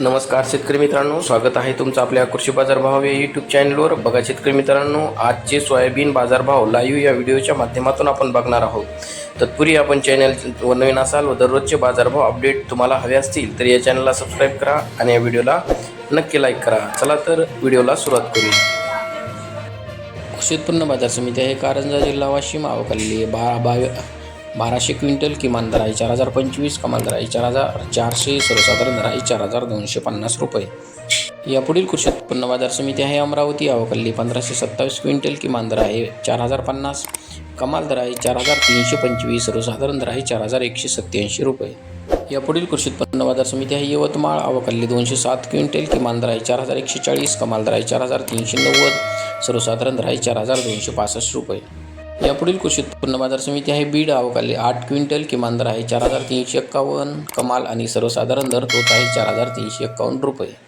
नमस्कार शेतकरी मित्रांनो स्वागत आहे तुमचं आपल्या कृषी बाजारभाव या यूट्यूब चॅनलवर बघा शेतकरी मित्रांनो आजचे सोयाबीन बाजारभाव लाईव्ह या व्हिडिओच्या माध्यमातून आपण बघणार आहोत. तत्पूर्वी आपण चॅनल व नवीन असाल व दररोजचे बाजारभाव अपडेट तुम्हाला हवे असतील तर या चॅनलला सबस्क्राईब करा आणि या व्हिडिओला नक्की लाईक करा. चला तर व्हिडिओला सुरुवात करूया कृषी उत्पन्न बाजार समिती आहे कारंजा जिल्हा वाशिम आवकाली बारा बावी बाराशे क्विंटल किमान दर आहे चार हजार पंचवीस कमाल दर आहे चार हजार चारशे सर्वसाधारण दर आहे चार हजार दोनशे पन्नास रुपये. यापुढील कृषी उत्पन्न बाजार समिती आहे अमरावती अवकल्ली पंधराशे सत्तावीस क्विंटल किमान दर आहे चार हजार पन्नास कमाल दर आहे चार हजार तीनशे पंचवीस सर्वसाधारण दर आहे चार हजार एकशे सत्त्याऐंशी रुपये. यापुढील कृषी उत्पन्न बाजार समिती आहे यवतमाळ अवकल्ली दोनशे सात क्विंटल किमान दर आहे चार हजार एकशे चाळीस कमाल दर आहे चार हजार तीनशे नव्वद सर्वसाधारण दर आहे चार हजार दोनशे पासष्ट रुपये. यापुढील कृषी उत्पन्न बाजार समिती आहे. बीड अवकाली आठ क्विंटल किमान दर आहे चार हजार तीनशे एक्कावन्न. कमाल आणि सर्वसाधारण दर तोच आहे चार हजार तीनशे एक्कावन्न रुपये.